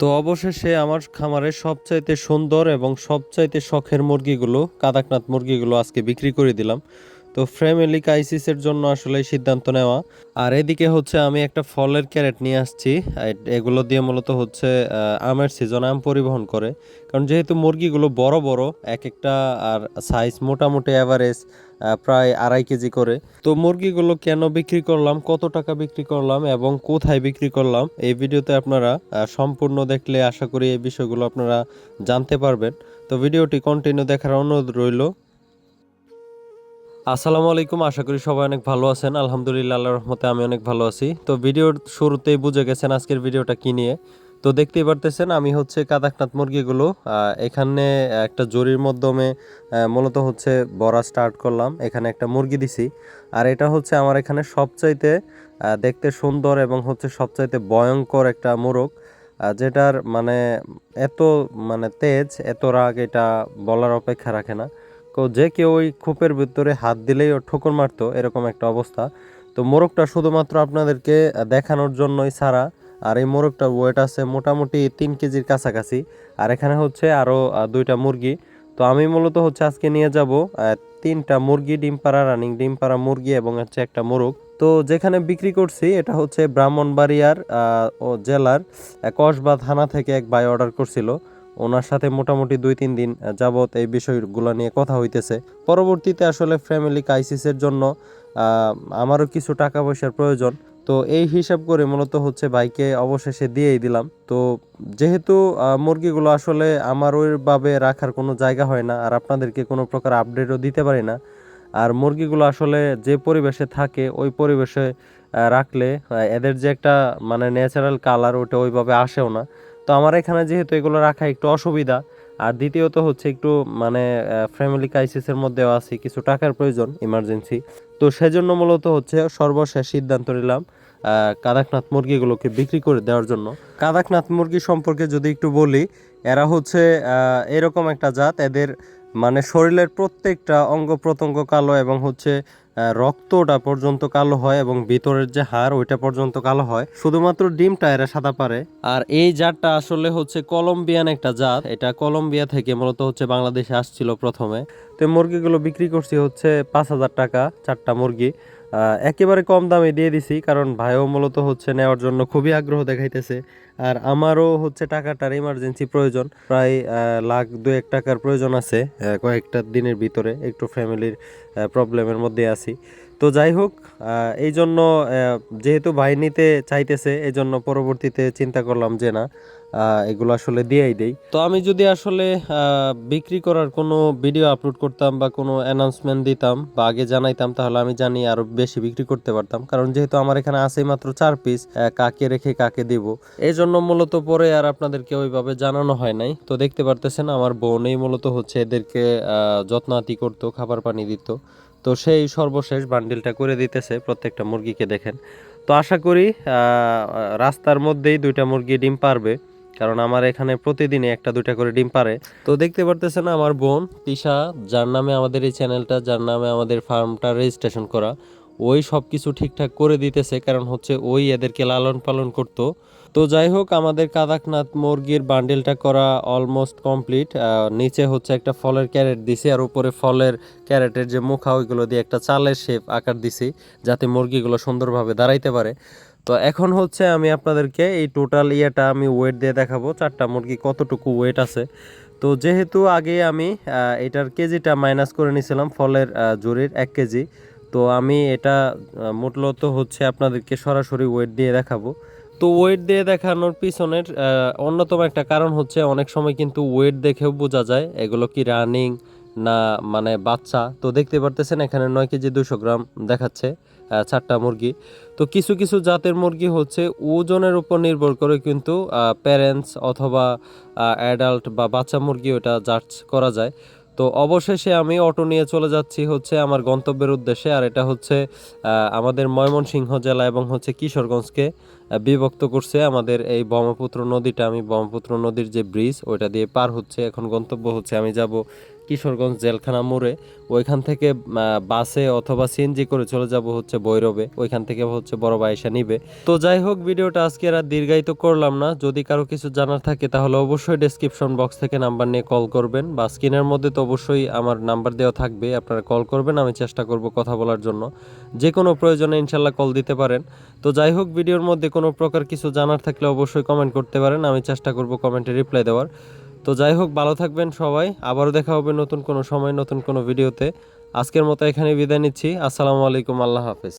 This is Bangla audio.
তো অবশেষে আমার খামারে সবচাইতে সুন্দর এবং সবচাইতে শখের মুরগিগুলো, কাদাকনাথ মুরগিগুলো আজকে বিক্রি করে দিলাম। তো ফ্যামিলি ক্রাইসিসের জন্য আসলে সিদ্ধান্ত নেওয়া। আর এদিকে হচ্ছে আমি একটা ফলের ক্যারেট নিয়ে আসছি। এগুলো দিয়ে মূলত হচ্ছে আমের সিজন আম পরিবহন করে। কারণ যেহেতু মুরগিগুলো বড় বড়, এক একটা আর সাইজ মোটামুটি অ্যাভারেজ প্রায় আড়াই কেজি করে। তো মুরগিগুলো কেন বিক্রি করলাম, কত টাকা বিক্রি করলাম এবং কোথায় বিক্রি করলাম, এই ভিডিওতে আপনারা সম্পূর্ণ দেখলে আশা করি এই বিষয়গুলো আপনারা জানতে পারবেন। তো ভিডিওটি কন্টিনিউ দেখার অনুরোধ রইল। আসসালামু আলাইকুম, আশা করি সবাই অনেক ভালো আছেন। আলহামদুলিল্লাহ, আল্লাহর রহমতে আমি অনেক ভালো আছি। তো ভিডিওর শুরুতেই বুঝে গেছেন আজকের ভিডিওটা কি নিয়ে। তো দেখতেই পারতেছেন, আমি হচ্ছে কাদাকনাথ মুরগিগুলো এখানে একটা জরির মাধ্যমে মূলত হচ্ছে বড়া স্টার্ট করলাম। এখানে একটা মুরগি দিছি। আর এটা হচ্ছে আমার এখানে সবচাইতে দেখতে সুন্দর এবং হচ্ছে সবচাইতে ভয়ঙ্কর একটা মোরগ। যেটার মানে এত মানে তেজ, এত রাগ এটা বলার অপেক্ষা রাখে না। তো যে কেউ ওই খোপের ভিতরে হাত দিলেই ও ঠোকর মারতো, এরকম একটা অবস্থা। তো মোরগটা শুধুমাত্র আপনাদেরকে দেখানোর জন্যই ছাড়া। আর এই মোরগটার ওয়েট আছে মোটামুটি তিন কেজির কাছাকাছি। আর এখানে হচ্ছে আরও দুইটা মুরগি। তো আমি মূলত হচ্ছে আজকে নিয়ে যাব তিনটা মুরগি ডিম পাড়া রানিং ডিম পাড়া মুরগি এবং হচ্ছে একটা মোরগ। তো যেখানে বিক্রি করছি, এটা হচ্ছে ব্রাহ্মণবাড়িয়ার ও জেলার কসবা থানা থেকে এক ভাই অর্ডার করছিল। ওনার সাথে মোটামুটি দুই, তিন দিন যাবত এই বিষয়গুলো নিয়ে কথা হইতেছে। পরবর্তীতে আসলে ফ্যামিলি ক্রাইসিসের জন্য আমারও কিছু টাকা পয়সার প্রয়োজন। তো এই হিসাব করে মূলত হচ্ছে বাইকে অবশেষে দিয়েই দিলাম। তো যেহেতু মুরগিগুলো আসলে আমার ওইভাবে রাখার কোনো জায়গা হয় না, আর আপনাদেরকে কোনো প্রকার আপডেটও দিতে পারি না, আর মুরগিগুলো আসলে যে পরিবেশে থাকে, ওই পরিবেশে রাখলে এদের যে একটা মানে ন্যাচারাল কালার ওটা ওইভাবে আসেও না। তো আমার এখানে যেহেতু এগুলো রাখা একটু অসুবিধা, আর দ্বিতীয়ত হচ্ছে একটু মানে ফ্যামিলি ক্রাইসিসের মধ্যেও আছি, কিছু টাকার প্রয়োজন ইমার্জেন্সি তো সেজন্য মূলত হচ্ছে সর্বশেষ সিদ্ধান্ত নিলাম কাদাকনাথ মুরগিগুলোকে বিক্রি করে দেওয়ার জন্য। কাদাকনাথ মুরগি সম্পর্কে যদি একটু বলি, এরা হচ্ছে এরকম একটা জাত, এদের মানে শরীরের প্রত্যেকটা অঙ্গ প্রত্যঙ্গ কালো এবং হচ্ছে রক্তটা পর্যন্ত কালো হয় এবং ভিতরের যে হাড়, ওইটা পর্যন্ত কালো হয়। শুধুমাত্র ডিমটা এরা সাদা পারে। আর এই জাতটা আসলে হচ্ছে কলম্বিয়ান একটা জাত। এটা কলম্বিয়া থেকে মূলত হচ্ছে বাংলাদেশে আসছিল প্রথমে। তো মুরগিগুলো বিক্রি করছি হচ্ছে পাঁচ হাজার টাকা, চারটা মুরগি। একেবারে কম দামে দিয়ে দিছি, কারণ ভাইও মূলত হচ্ছে নেওয়ার জন্য খুবই আগ্রহ দেখাইতেছে। আর আমারও হচ্ছে টাকাটার ইমার্জেন্সি প্রয়োজন, প্রায় লাখ দু এক টাকার প্রয়োজন আছে কয়েকটা দিনের ভিতরে একটু ফ্যামিলির প্রবলেমের মধ্যে আছি। তো যাই হোক এই জন্য যেহেতু ভাই নিতে চাইতেছে, এই জন্য পরবর্তীতে চিন্তা করলাম যে না এগুলো আসলে দিয়েই দেই। তো আমি যদি আসলে বিক্রি করার কোনো ভিডিও আপলোড করতাম বা কোনো অ্যানাউন্সমেন্ট দিতাম বা আগে জানাইতাম, তাহলে আমি জানি আরও বেশি বিক্রি করতে পারতাম। কারণ যেহেতু আমার এখানে আছে মাত্র চার পিস কাকে রেখে কাকে দিব। এই জন্য মূলত পরে আর আপনাদেরকে ওইভাবে জানানো হয় নাই। তো দেখতে পারতেছেন, আমার বোনই মূলত হচ্ছে এদেরকে যত্নাতি করতো, খাবার পানি দিত। তো সেই সর্বশেষ বান্ডিলটা করে দিতেছে প্রত্যেকটা মুরগিকে দেখেন। তো আশা করি রাস্তার মধ্যেই দুইটা মুরগি ডিম পারবে, কারণ আমার এখানে প্রতিদিনই একটা দুইটা করে ডিম পারে। তো দেখতে পারতেছেন আমার বোন তিশা, যার নামে আমাদের এই চ্যানেলটা যার নামে আমাদের ফার্মটা রেজিস্ট্রেশন করা। ওই সব কিছু ঠিকঠাক করে দিতেছে, কারণ হচ্ছে ওই এদেরকে লালন পালন করতো। তো যাই হোক, আমাদের কাদাকনাথ মুরগির বান্ডেলটা করা অলমোস্ট কমপ্লিট নিচে হচ্ছে একটা ফলের ক্যারেট দিছি, আর উপরে ফলের ক্যারেটের যে মুখা, ওইগুলো দিয়ে একটা চালের শেপ আকার দিছি, যাতে মুরগিগুলো সুন্দরভাবে দাঁড়াইতে পারে। তো এখন হচ্ছে আমি আপনাদেরকে এই টোটাল ইয়েটা আমি ওয়েট দিয়ে দেখাবো, চারটা মুরগি কতটুকু ওয়েট আছে। তো যেহেতু আগে আমি এটার কেজিটা মাইনাস করে নিয়েছিলাম ফলের জুড়ির এক কেজি তো আমি এটা মূলত হচ্ছে আপনাদেরকে সরাসরি ওয়েট দিয়ে দেখাবো। তো ওয়েট দিয়ে দেখানোর পিছনের অন্যতম একটা কারণ হচ্ছে অনেক সময় কিন্তু ওয়েট দেখেও বোঝা যায় এগুলো কি রানিং না মানে বাচ্চা। তো দেখতে পারতেছেন এখানে নয় কেজি দুশো গ্রাম দেখাচ্ছে চারটা মুরগি। তো কিছু কিছু জাতের মুরগি হচ্ছে ওজনের উপর নির্ভর করে কিন্তু প্যারেন্টস অথবা অ্যাডাল্ট বা বাচ্চা মুরগি ওটা জাজ করা যায়। তো অবশেষে আমি অটো নিয়ে চলে যাচ্ছি হচ্ছে আমার গন্তব্যের উদ্দেশ্যে, আর এটা হচ্ছে আমাদের ময়মনসিংহ জেলা এবং হচ্ছে কিশোরগঞ্জকে বিভক্ত করছে আমাদের এই ব্রহ্মপুত্র নদীটা। আমি ব্রহ্মপুত্র নদীর যে ব্রিজ ওইটা দিয়ে পার হচ্ছে। এখন গন্তব্য হচ্ছে আমি যাব কিশোরগঞ্জ জেলখানা মোড়ে ওইখান থেকে বাসে অথবা সিএনজি করে চলে যাব হচ্ছে বৈরবে ওইখান থেকে হচ্ছে বড় ভাই এসে নিবে। তো যাই হোক, ভিডিওটা আজকে আর দীর্ঘায়িত করলাম না। যদি কারও কিছু জানার থাকে, তাহলে অবশ্যই ডেসক্রিপশন বক্স থেকে নাম্বার নিয়ে কল করবেন। বা স্ক্রিনের মধ্যে তো অবশ্যই আমার নাম্বার দেওয়া থাকবে, আপনারা কল করবেন। আমি চেষ্টা করব কথা বলার জন্য। যে কোনো প্রয়োজনে ইনশাল্লাহ কল দিতে পারেন। তো যাই হোক, ভিডিওর মধ্যে কোনো প্রকার কিছু জানার থাকলে অবশ্যই কমেন্ট করতে পারেন। আমি চেষ্টা করব কমেন্টে রিপ্লাই দেওয়ার। তো যাই হোক, ভালো থাকবেন সবাই। আবারও দেখা হবে নতুন কোনো সময়, নতুন কোনো ভিডিওতে। আজকের মতো এখানে বিদায় নিচ্ছি। আসসালামু আলাইকুম, আল্লাহ হাফেজ।